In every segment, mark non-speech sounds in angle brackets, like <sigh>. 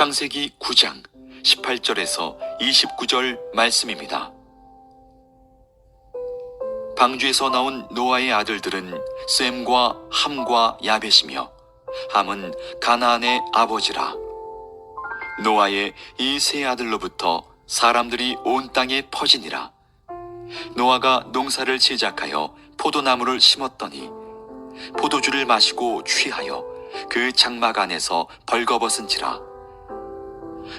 창세기 9장 18절에서 29절 말씀입니다. 방주에서 나온 노아의 아들들은 셈과 함과 야벳이며 함은 가나안의 아버지라. 노아의 이 세 아들로부터 사람들이 온 땅에 퍼지니라. 노아가 농사를 시작하여 포도나무를 심었더니 포도주를 마시고 취하여 그 장막 안에서 벌거벗은지라.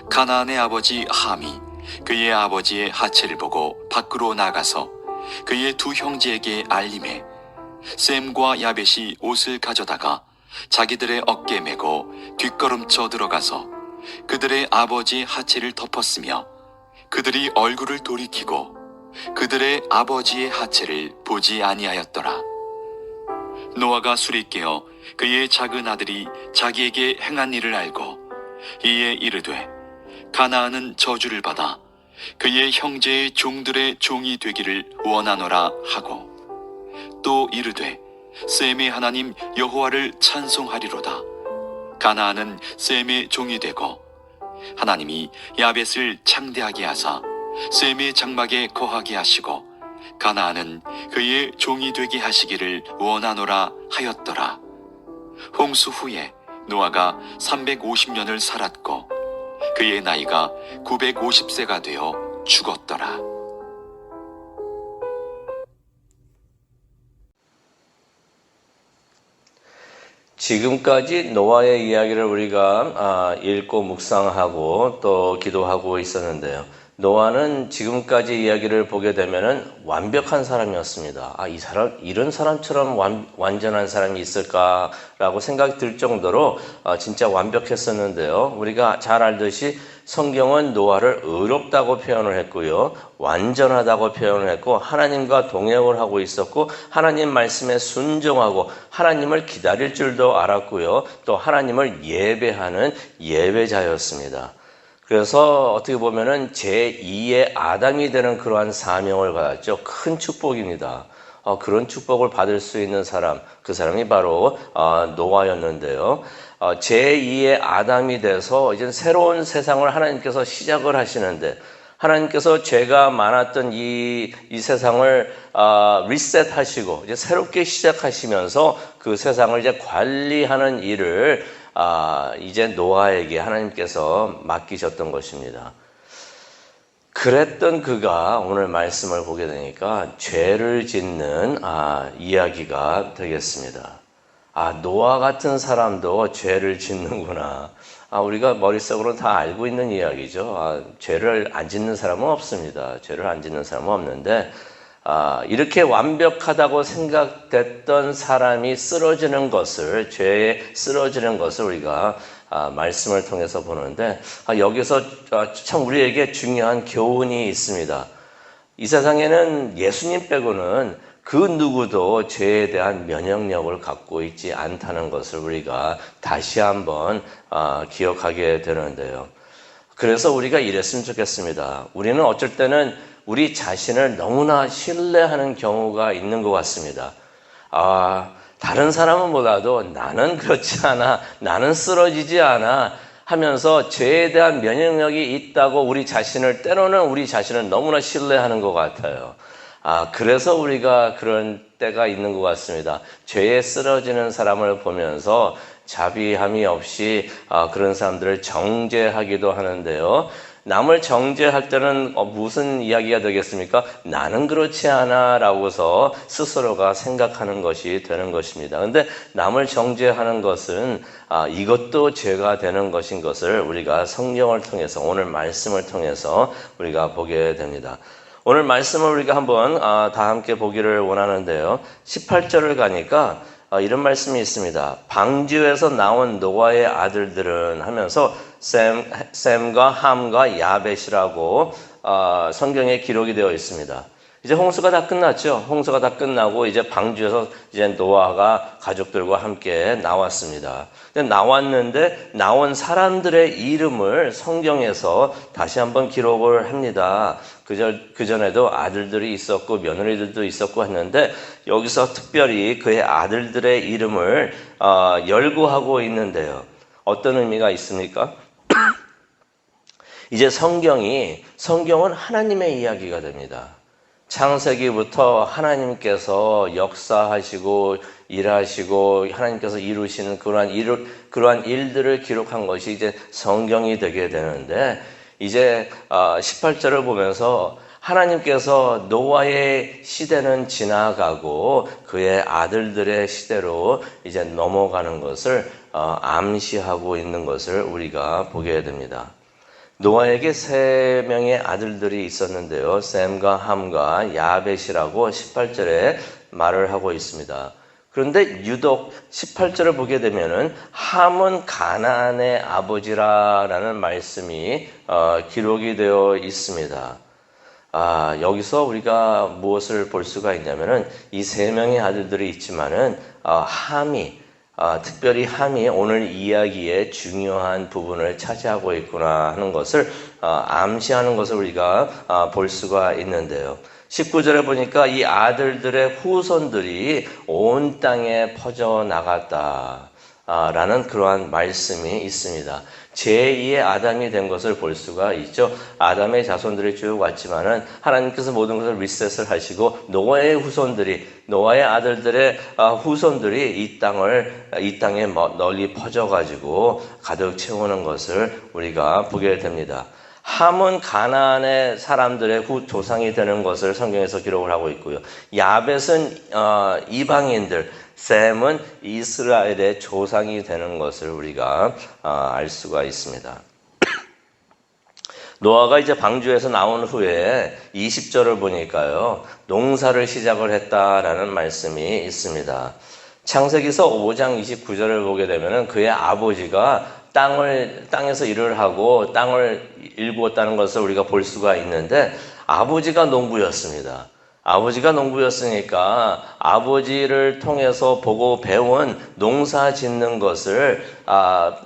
가나안의 아버지 함이 그의 아버지의 하체를 보고 밖으로 나가서 그의 두 형제에게 알림해 셈과 야벳이 옷을 가져다가 자기들의 어깨에 메고 뒷걸음쳐 들어가서 그들의 아버지 하체를 덮었으며 그들이 얼굴을 돌이키고 그들의 아버지의 하체를 보지 아니하였더라. 노아가 술이 깨어 그의 작은 아들이 자기에게 행한 일을 알고 이에 이르되 가나안은 저주를 받아 그의 형제의 종들의 종이 되기를 원하노라 하고 또 이르되 셈의 하나님 여호와를 찬송하리로다. 가나안은 셈의 종이 되고 하나님이 야벳을 창대하게 하사 셈의 장막에 거하게 하시고 가나안은 그의 종이 되게 하시기를 원하노라 하였더라. 홍수 후에 노아가 350년을 살았고 그의 나이가 950세가 되어 죽었더라. 지금까지 노아의 이야기를 우리가 아, 읽고 묵상하고 또 기도하고 있었는데요. 노아는 지금까지 이야기를 보게 되면은 완벽한 사람이었습니다. 아, 이 사람, 이런 사람처럼 완, 완전한 사람이 있을까라고 생각이 들 정도로 아, 진짜 완벽했었는데요. 우리가 잘 알듯이 성경은 노아를 의롭다고 표현을 했고요. 완전하다고 표현을 했고, 하나님과 동행을 하고 있었고, 하나님 말씀에 순종하고, 하나님을 기다릴 줄도 알았고요. 또 하나님을 예배하는 예배자였습니다. 그래서 어떻게 보면은 제2의 아담이 되는 그러한 사명을 받았죠. 큰 축복입니다. 어, 그런 축복을 받을 수 있는 사람, 그 사람이 바로 어, 노아였는데요. 어, 제2의 아담이 돼서 이제 새로운 세상을 하나님께서 시작을 하시는데 하나님께서 죄가 많았던 이, 이 세상을 어, 리셋하시고 이제 새롭게 시작하시면서 그 세상을 이제 관리하는 일을 아, 이제 노아에게 하나님께서 맡기셨던 것입니다. 그랬던 그가 오늘 말씀을 보게 되니까 죄를 짓는 아, 이야기가 되겠습니다. 아, 노아 같은 사람도 죄를 짓는구나. 아, 우리가 머릿속으로 다 알고 있는 이야기죠. 아, 죄를 안 짓는 사람은 없습니다. 죄를 안 짓는 사람은 없는데, 아, 이렇게 완벽하다고 생각됐던 사람이 쓰러지는 것을, 죄에 쓰러지는 것을 우리가 아, 말씀을 통해서 보는데, 아, 여기서 아, 참 우리에게 중요한 교훈이 있습니다. 이 세상에는 예수님 빼고는 그 누구도 죄에 대한 면역력을 갖고 있지 않다는 것을 우리가 다시 한번 아, 기억하게 되는데요. 그래서 우리가 이랬으면 좋겠습니다. 우리는 어쩔 때는 우리 자신을 너무나 신뢰하는 경우가 있는 것 같습니다. 아, 다른 사람은 몰라도 나는 그렇지 않아, 나는 쓰러지지 않아 하면서 죄에 대한 면역력이 있다고 우리 자신을, 때로는 우리 자신을 너무나 신뢰하는 것 같아요. 아, 그래서 우리가 그런 때가 있는 것 같습니다. 죄에 쓰러지는 사람을 보면서 자비함이 없이 아, 그런 사람들을 정죄하기도 하는데요. 남을 정죄할 때는 어, 무슨 이야기가 되겠습니까? 나는 그렇지 않아 라고서 스스로가 생각하는 것이 되는 것입니다. 근데 남을 정죄하는 것은 아, 이것도 죄가 되는 것인 것을 우리가 성경을 통해서 오늘 말씀을 통해서 우리가 보게 됩니다. 오늘 말씀을 우리가 한번 아, 다 함께 보기를 원하는데요. 18절을 가니까 아, 이런 말씀이 있습니다. 방주에서 나온 노아의 아들들은 하면서 셈, 셈과 함과 야벳이라고 아, 성경에 기록이 되어 있습니다. 이제 홍수가 다 끝났죠. 홍수가 다 끝나고 이제 방주에서 이제 노아가 가족들과 함께 나왔습니다. 나왔는데 나온 사람들의 이름을 성경에서 다시 한번 기록을 합니다. 그저, 그전에도 아들들이 있었고 며느리들도 있었고 했는데 여기서 특별히 그의 아들들의 이름을 어, 열거하고 있는데요. 어떤 의미가 있습니까? 이제 성경이 성경은 하나님의 이야기가 됩니다. 창세기부터 하나님께서 역사하시고 일하시고 하나님께서 이루시는 그러한 일, 그러한 일들을 기록한 것이 이제 성경이 되게 되는데 이제 18절을 보면서 하나님께서 노아의 시대는 지나가고 그의 아들들의 시대로 이제 넘어가는 것을 어, 암시하고 있는 것을 우리가 보게 됩니다. 노아에게 세 명의 아들들이 있었는데요. 샘과 함과 야벳이라고 18절에 말을 하고 있습니다. 그런데 유독 18절을 보게 되면은 함은 가나안의 아버지라라는 말씀이 어, 기록이 되어 있습니다. 아, 여기서 우리가 무엇을 볼 수가 있냐면은 이 세 명의 아들들이 있지만은 어, 함이 아, 특별히 함이 오늘 이야기의 중요한 부분을 차지하고 있구나 하는 것을 아, 암시하는 것을 우리가 아, 볼 수가 있는데요. 19절에 보니까 이 아들들의 후손들이 온 땅에 퍼져 나갔다. 아, 라는 그러한 말씀이 있습니다. 제2의 아담이 된 것을 볼 수가 있죠. 아담의 자손들이 쭉 왔지만은 하나님께서 모든 것을 리셋을 하시고 노아의 후손들이 노아의 아들들의 아, 후손들이 이 땅을 이 땅에 널리 퍼져 가지고 가득 채우는 것을 우리가 보게 됩니다. 함은 가나안의 사람들의 후 조상이 되는 것을 성경에서 기록을 하고 있고요. 야벳은 어, 이방인들, 셈은 이스라엘의 조상이 되는 것을 우리가 어, 알 수가 있습니다. 노아가 이제 방주에서 나온 후에 20절을 보니까요, 농사를 시작을 했다라는 말씀이 있습니다. 창세기서 5장 29절을 보게 되면은 그의 아버지가 땅을, 땅에서 일을 하고 땅을 일구었다는 것을 우리가 볼 수가 있는데 아버지가 농부였습니다. 아버지가 농부였으니까 아버지를 통해서 보고 배운 농사 짓는 것을 아,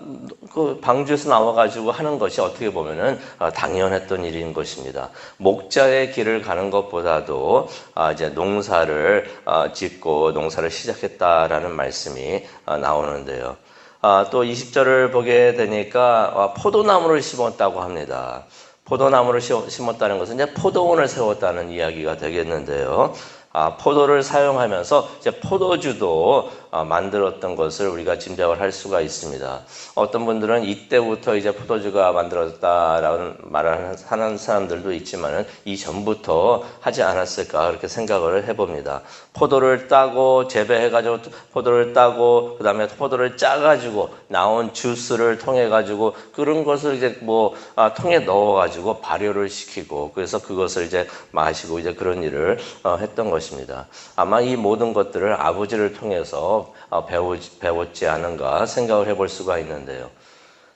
그 방주에서 나와가지고 하는 것이 어떻게 보면은 아, 당연했던 일인 것입니다. 목자의 길을 가는 것보다도 아, 이제 농사를 아, 짓고 농사를 시작했다라는 말씀이 아, 나오는데요. 아, 또 20절을 보게 되니까 아, 포도나무를 심었다고 합니다. 포도나무를 심었다는 것은 이제 포도원을 세웠다는 이야기가 되겠는데요. 아, 포도를 사용하면서 이제 포도주도 아, 만들었던 것을 우리가 짐작을 할 수가 있습니다. 어떤 분들은 이때부터 이제 포도주가 만들어졌다라는 말을 하는 사람들도 있지만은 이전부터 하지 않았을까 그렇게 생각을 해봅니다. 포도를 따고 재배해가지고 포도를 따고 그 다음에 포도를 짜가지고 나온 주스를 통해 가지고 그런 것을 이제 뭐 아, 통에 넣어가지고 발효를 시키고 그래서 그것을 이제 마시고 이제 그런 일을 어, 했던 것입니다. 아마 이 모든 것들을 아버지를 통해서 어, 배웠지 않은가 생각을 해볼 수가 있는데요.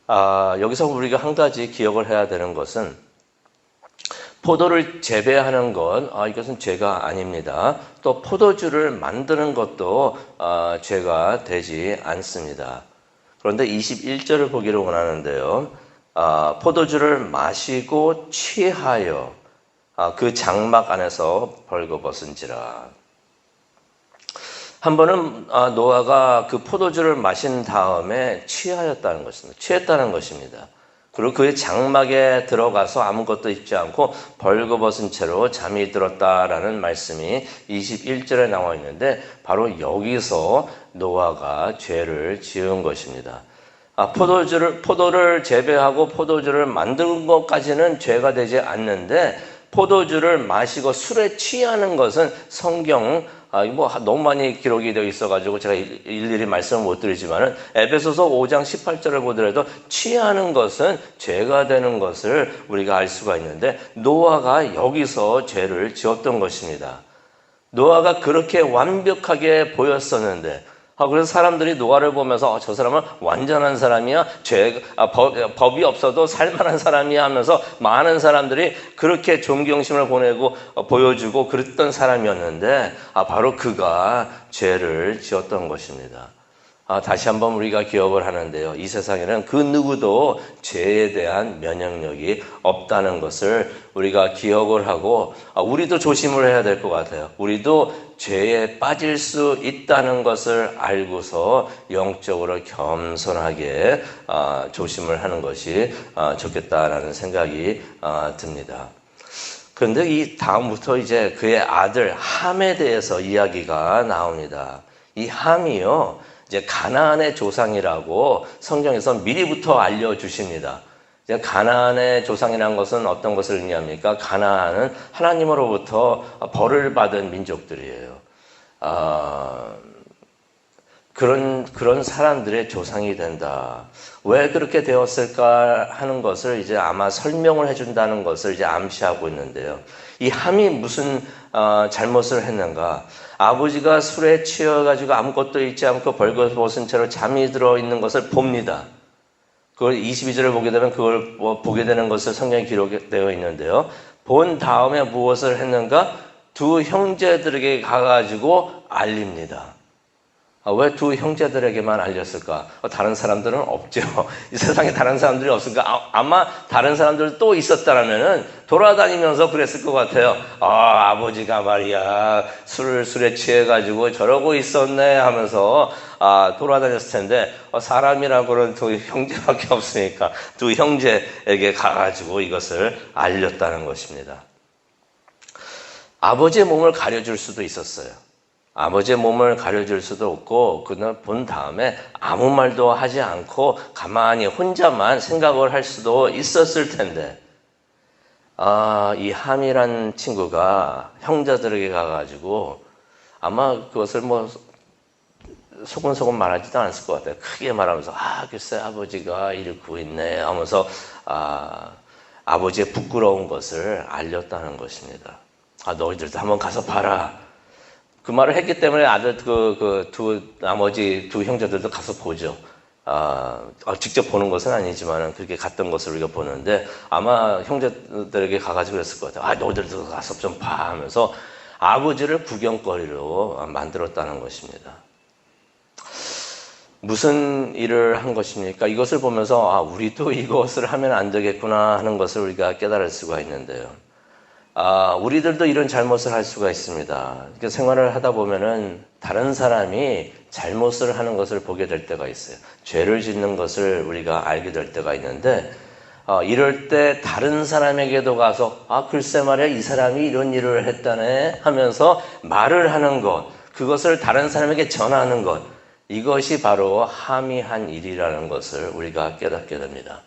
아, 여기서 우리가 한 가지 기억을 해야 되는 것은 포도를 재배하는 건 아, 이것은 죄가 아닙니다. 또 포도주를 만드는 것도 아, 죄가 되지 않습니다. 그런데 21절을 보기를 원하는데요. 아, 포도주를 마시고 취하여 아, 그 장막 안에서 벌거벗은지라. 한 번은 아, 노아가 그 포도주를 마신 다음에 취하였다는 것입니다. 취했다는 것입니다. 그리고 그의 장막에 들어가서 아무것도 입지 않고 벌거벗은 채로 잠이 들었다라는 말씀이 21절에 나와 있는데 바로 여기서 노아가 죄를 지은 것입니다. 아, 포도주를 포도를 재배하고 포도주를 만드는 것까지는 죄가 되지 않는데 포도주를 마시고 술에 취하는 것은 성경 아, 뭐 너무 많이 기록이 되어 있어가지고 제가 일일이 말씀을 못 드리지만은 에베소서 5장 18절을 보더라도 취하는 것은 죄가 되는 것을 우리가 알 수가 있는데 노아가 여기서 죄를 지었던 것입니다. 노아가 그렇게 완벽하게 보였었는데 아, 그래서 사람들이 노아를 보면서 아, 저 사람은 완전한 사람이야. 죄, 아, 법, 법이 없어도 살만한 사람이야 하면서 많은 사람들이 그렇게 존경심을 보내고 어, 보여주고 그랬던 사람이었는데 아, 바로 그가 죄를 지었던 것입니다. 아, 다시 한번 우리가 기억을 하는데요. 이 세상에는 그 누구도 죄에 대한 면역력이 없다는 것을 우리가 기억을 하고 아, 우리도 조심을 해야 될 것 같아요. 우리도 죄에 빠질 수 있다는 것을 알고서 영적으로 겸손하게 아, 조심을 하는 것이 아, 좋겠다라는 생각이 아, 듭니다. 그런데 이 다음부터 이제 그의 아들 함에 대해서 이야기가 나옵니다. 이 함이요, 이제 가나안의 조상이라고 성경에서 미리부터 알려 주십니다. 이제 가나안의 조상이라는 것은 어떤 것을 의미합니까? 가나안은 하나님으로부터 벌을 받은 민족들이에요. 아, 그런, 그런 사람들의 조상이 된다. 왜 그렇게 되었을까 하는 것을 이제 아마 설명을 해준다는 것을 이제 암시하고 있는데요. 이 함이 무슨 어, 잘못을 했는가? 아버지가 술에 취해가지고 아무것도 잊지 않고 벌거벗은 채로 잠이 들어 있는 것을 봅니다. 그걸 22절을 보게 되면 그걸 뭐 보게 되는 것을 성경에 기록되어 있는데요. 본 다음에 무엇을 했는가? 두 형제들에게 가가지고 알립니다. 아, 왜두 형제들에게만 알렸을까? 어, 다른 사람들은 없죠. <laughs> 이 세상에 다른 사람들이 없으니까 아, 마 다른 사람들 또 있었다라면은 돌아다니면서 그랬을 것 같아요. 아, 아버지가 말이야 술을 술에 취해가지고 저러고 있었네 하면서 아, 돌아다녔을 텐데 어, 사람이라고는 두 형제밖에 <laughs> 없으니까 두 형제에게 가가지고 이것을 알렸다는 것입니다. 아버지의 몸을 가려줄 수도 있었어요. 아버지의 몸을 가려줄 수도 없고 그날 본 다음에 아무 말도 하지 않고 가만히 혼자만 생각을 할 수도 있었을 텐데 아, 이 함이란 친구가 형제들에게 가가지고 아마 그것을 뭐 소곤소곤 말하지도 않았을 것 같아요. 크게 말하면서 아 글쎄 아버지가 이를 구했네 하면서 아, 아버지의 부끄러운 것을 알렸다는 것입니다. 아 너희들도 한번 가서 봐라. 그 말을 했기 때문에 아들 그 그 두 나머지 두 형제들도 가서 보죠. 아, 아, 직접 보는 것은 아니지만 그렇게 갔던 것을 우리가 보는데 아마 형제들에게 가가지고 그랬을 것 같아요. 아, 너희들도 가서 좀 봐 하면서 아버지를 구경거리로 만들었다는 것입니다. 무슨 일을 한 것입니까? 이것을 보면서 아, 우리도 이것을 하면 안 되겠구나 하는 것을 우리가 깨달을 수가 있는데요. 아, 우리들도 이런 잘못을 할 수가 있습니다. 이렇게 생활을 하다 보면은 다른 사람이 잘못을 하는 것을 보게 될 때가 있어요. 죄를 짓는 것을 우리가 알게 될 때가 있는데, 어, 이럴 때 다른 사람에게도 가서, 아, 글쎄 말이야, 이 사람이 이런 일을 했다네 하면서 말을 하는 것, 그것을 다른 사람에게 전하는 것, 이것이 바로 함이한 일이라는 것을 우리가 깨닫게 됩니다.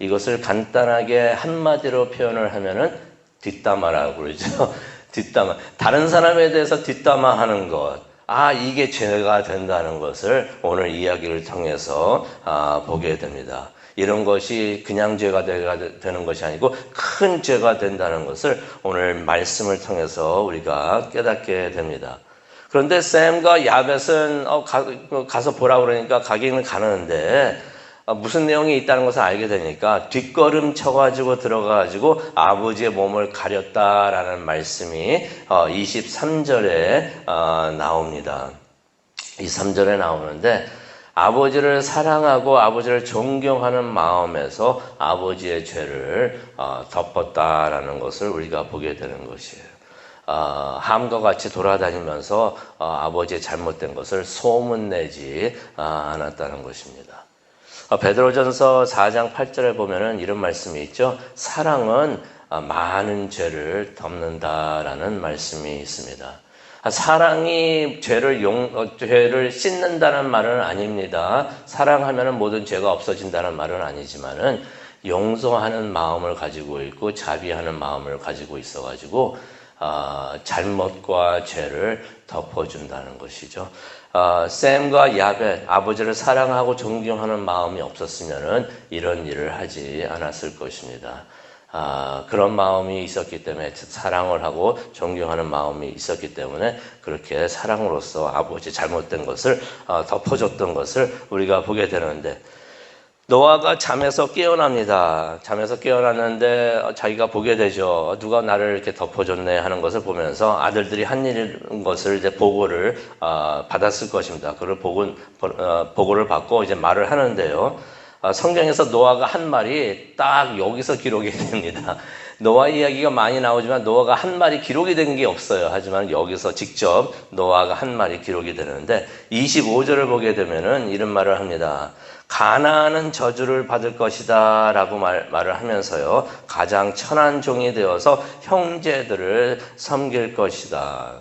이것을 간단하게 한마디로 표현을 하면은 뒷담화라고 그러죠. <laughs> 뒷담화. 다른 사람에 대해서 뒷담화 하는 것. 아, 이게 죄가 된다는 것을 오늘 이야기를 통해서 아, 보게 됩니다. 이런 것이 그냥 죄가 되는 것이 아니고 큰 죄가 된다는 것을 오늘 말씀을 통해서 우리가 깨닫게 됩니다. 그런데 샘과 야벳은 어, 가, 서 보라 그러니까 가기는 가는데 어, 무슨 내용이 있다는 것을 알게 되니까 뒷걸음 쳐가지고 들어가가지고 아버지의 몸을 가렸다라는 말씀이 23절에 어, 나옵니다. 23절에 나오는데 아버지를 사랑하고 아버지를 존경하는 마음에서 아버지의 죄를 어, 덮었다라는 것을 우리가 보게 되는 것이에요. 함과 같이 돌아다니면서 아버지의 잘못된 것을 소문내지 않았다는 것입니다. 어, 베드로전서 4장 8절에 보면은 이런 말씀이 있죠. 사랑은 어, 많은 죄를 덮는다라는 말씀이 있습니다. 아, 사랑이 죄를 용, 어, 죄를 씻는다는 말은 아닙니다. 사랑하면 모든 죄가 없어진다는 말은 아니지만은 용서하는 마음을 가지고 있고 자비하는 마음을 가지고 있어가지고 어, 잘못과 죄를 덮어준다는 것이죠. 어, 샘과 야벳 아버지를 사랑하고 존경하는 마음이 없었으면 이런 일을 하지 않았을 것입니다. 아, 그런 마음이 있었기 때문에 사랑을 하고 존경하는 마음이 있었기 때문에 그렇게 사랑으로서 아버지 잘못된 것을 어, 덮어줬던 것을 우리가 보게 되는데 노아가 잠에서 깨어납니다. 잠에서 깨어났는데 자기가 보게 되죠. 누가 나를 이렇게 덮어줬네 하는 것을 보면서 아들들이 한 일인 것을 이제 보고를 아, 받았을 것입니다. 그걸 보고, 어, 보고를 받고 이제 말을 하는데요. 아, 성경에서 노아가 한 말이 딱 여기서 기록이 <laughs> 됩니다. 노아 이야기가 많이 나오지만 노아가 한 말이 기록이 된 게 없어요. 하지만 여기서 직접 노아가 한 말이 기록이 되는데 25절을 보게 되면은 이런 말을 합니다. 가나안은 저주를 받을 것이다 라고 말, 말을 하면서요. 가장 천한 종이 되어서 형제들을 섬길 것이다.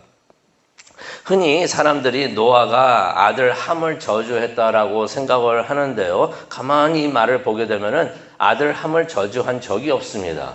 흔히 사람들이 노아가 아들 함을 저주했다라고 생각을 하는데요. 가만히 이 말을 보게 되면은 아들 함을 저주한 적이 없습니다.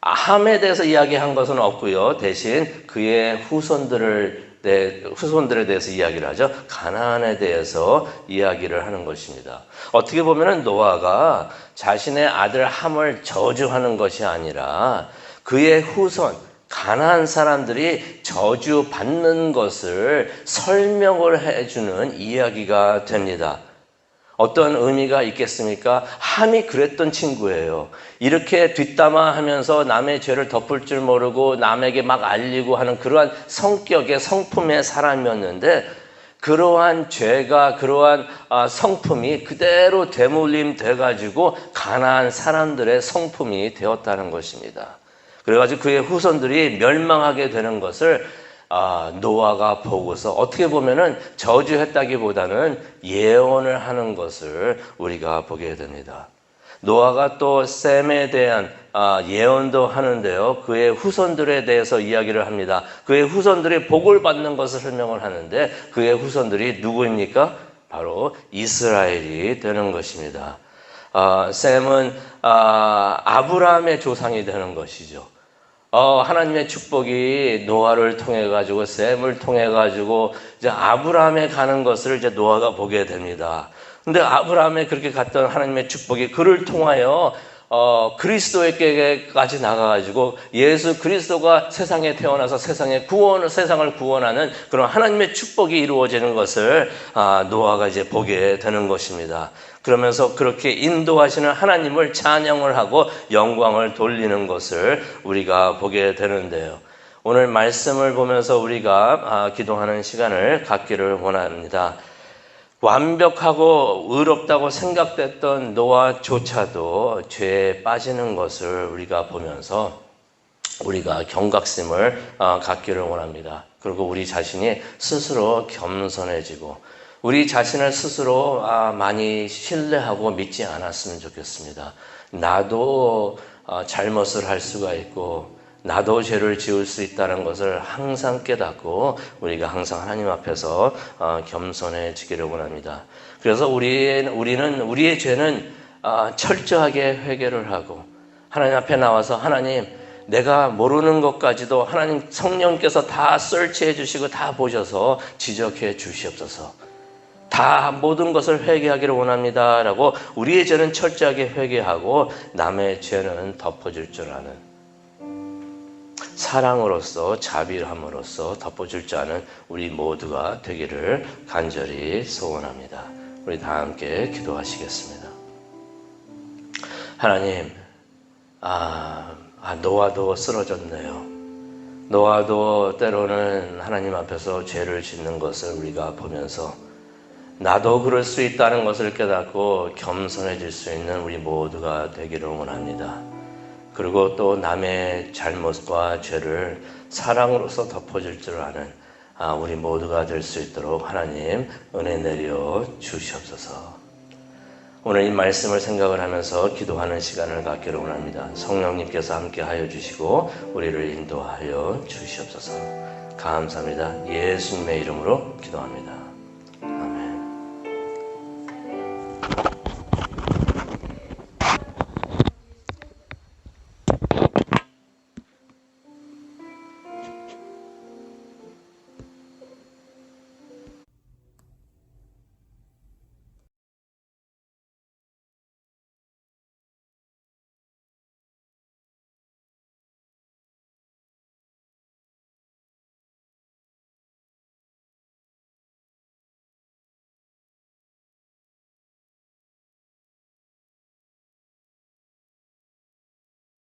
아, 함에 대해서 이야기한 것은 없고요. 대신 그의 후손들을 대, 후손들에 대해서 이야기를 하죠. 가나안에 대해서 이야기를 하는 것입니다. 어떻게 보면은 노아가 자신의 아들 함을 저주하는 것이 아니라 그의 후손 가난한 사람들이 저주 받는 것을 설명을 해주는 이야기가 됩니다. 어떤 의미가 있겠습니까? 함이 그랬던 친구예요. 이렇게 뒷담화 하면서 남의 죄를 덮을 줄 모르고 남에게 막 알리고 하는 그러한 성격의 성품의 사람이었는데 그러한 죄가 그러한 아, 성품이 그대로 되물림 돼가지고 가난한 사람들의 성품이 되었다는 것입니다. 그래가지고 그의 후손들이 멸망하게 되는 것을 아, 노아가 보고서 어떻게 보면은 저주했다기보다는 예언을 하는 것을 우리가 보게 됩니다. 노아가 또 셈에 대한 아, 예언도 하는데요. 그의 후손들에 대해서 이야기를 합니다. 그의 후손들이 복을 받는 것을 설명을 하는데 그의 후손들이 누구입니까? 바로 이스라엘이 되는 것입니다. 아, 셈은 아, 아브라함의 조상이 되는 것이죠. 어, 하나님의 축복이 노아를 통해 가지고 셈을 통해 가지고 이제 아브라함에 가는 것을 이제 노아가 보게 됩니다. 근데 아브라함에 그렇게 갔던 하나님의 축복이 그를 통하여 어, 그리스도에게까지 나가가지고 예수 그리스도가 세상에 태어나서 세상의 구원을 세상을 구원하는 그런 하나님의 축복이 이루어지는 것을 아, 노아가 이제 보게 되는 것입니다. 그러면서 그렇게 인도하시는 하나님을 찬양을 하고 영광을 돌리는 것을 우리가 보게 되는데요. 오늘 말씀을 보면서 우리가 아, 기도하는 시간을 갖기를 원합니다. 완벽하고 의롭다고 생각됐던 노아조차도 죄에 빠지는 것을 우리가 보면서 우리가 경각심을 아, 갖기를 원합니다. 그리고 우리 자신이 스스로 겸손해지고 우리 자신을 스스로 아, 많이 신뢰하고 믿지 않았으면 좋겠습니다. 나도 아, 잘못을 할 수가 있고 나도 죄를 지을 수 있다는 것을 항상 깨닫고 우리가 항상 하나님 앞에서 어, 겸손해지기를 원합니다. 그래서 우리, 우리는 우리의 죄는 어, 철저하게 회개를 하고 하나님 앞에 나와서 하나님 내가 모르는 것까지도 하나님 성령께서 다 설치해 주시고 다 보셔서 지적해 주시옵소서. 다 모든 것을 회개하기를 원합니다 라고 우리의 죄는 철저하게 회개하고 남의 죄는 덮어줄 줄 아는 사랑으로서 자비함으로써 덮어줄 줄 아는 우리 모두가 되기를 간절히 소원합니다. 우리 다 함께 기도하시겠습니다. 하나님, 아, 아 노아도 쓰러졌네요. 노아도 때로는 하나님 앞에서 죄를 짓는 것을 우리가 보면서 나도 그럴 수 있다는 것을 깨닫고 겸손해질 수 있는 우리 모두가 되기를 원합니다. 그리고 또 남의 잘못과 죄를 사랑으로서 덮어줄 줄 아는 아, 우리 모두가 될 수 있도록 하나님 은혜 내려 주시옵소서. 오늘 이 말씀을 생각을 하면서 기도하는 시간을 갖기를 원합니다. 성령님께서 함께 하여 주시고 우리를 인도하여 주시옵소서. 감사합니다. 예수님의 이름으로 기도합니다.